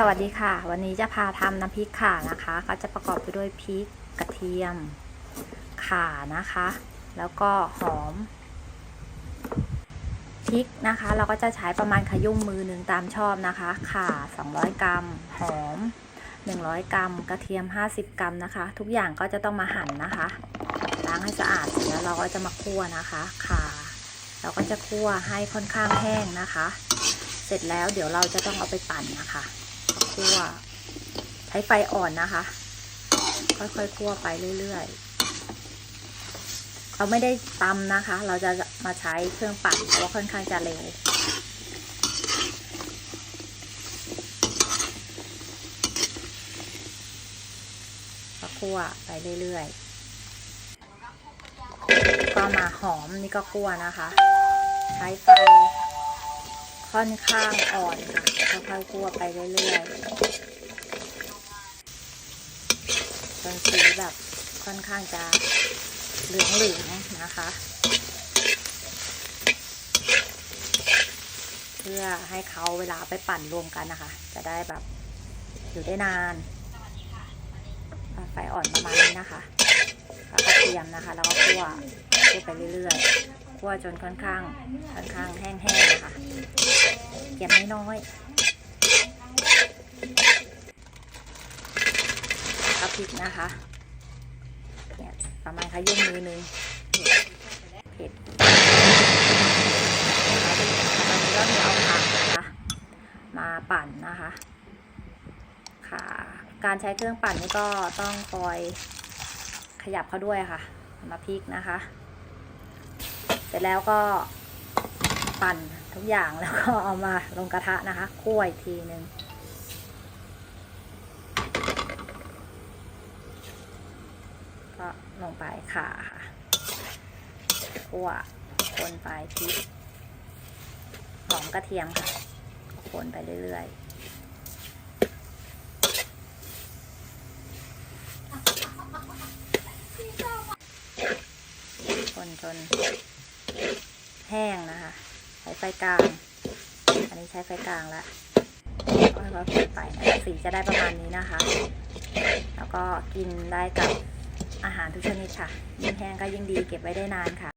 สวัสดีค่ะ วันนี้จะพาทำน้ำพริกข่านะคะ ก็จะประกอบไปด้วยพริกกระเทียมข่านะคะ แล้วก็หอมพริกนะคะ เราก็จะใช้ประมาณขยุ่มมือหนึ่งตามชอบนะคะข่า 200 กรัม หอม 100 กรัม กระเทียม 50 กรัมนะคะ ทุกอย่างก็จะต้องมาหั่นนะคะล้างให้สะอาดเสร็จแล้วเราก็จะมาคั่วนะคะข่าเราก็จะคั่วให้ค่อนข้างแห้งนะคะ เสร็จแล้วเดี๋ยวเราจะต้องเอาไปปั่นนะคะ คั่ว ใช้ไฟอ่อนนะคะ ค่อยๆคั่วไปเรื่อยๆ เราไม่ได้ตำนะคะ เราจะมาใช้เครื่องปั่นเพราะว่าค่อนข้างจะเร็วก็คั่วไปเรื่อยๆ ก็มาหอมนี่ก็คั่วนะคะ ใช้ไฟค่อนข้างอ่อนค่ะ ค่อยๆคั่วไปเรื่อยๆจนสีแบบค่อนข้างจะเหลืองๆนะคะ เพื่อให้เขาเวลาไปปั่นรวมกันนะคะ จะได้แบบอยู่ได้นานไฟอ่อนประมาณนี้นะคะแล้วก็เทียมนะคะ แล้วก็คั่วคั่วไปเรื่อยๆคั่วจนค่อนข้างค่อนข้างแห้งๆนะคะเกียมน้อยๆ เอาพริกนะคะ เนี่ยประมาณขยุ่มมือนึงเผ็ดตอนนี้ก็มีเอาผักนะคะมาปั่นนะคะ ค่ะ การใช้เครื่องปั่นนี่ก็ต้องคอยขยับเขาด้วยค่ะ มาพริกนะคะ เสร็จแล้วก็ปั่นทุกอย่างแล้วก็เอามาลงกระทะนะคะคั่วอีกทีหนึ่ง ก็ลงไปข่าค่ะคั่วคนไปพริกหอมกระเทียมค่ะ คนไปเรื่อยๆคนจนแห้งนะคะ ใช้ไฟกลาง อันนี้ใช้ไฟกลางแล้วก็ค่อยๆไปนะสีจะได้ประมาณนี้นะคะ แล้วก็กินได้กับ อาหารทุกชนิดค่ะยิ่งแห้งก็ยิ่งดีเก็บไว้ได้นานค่ะ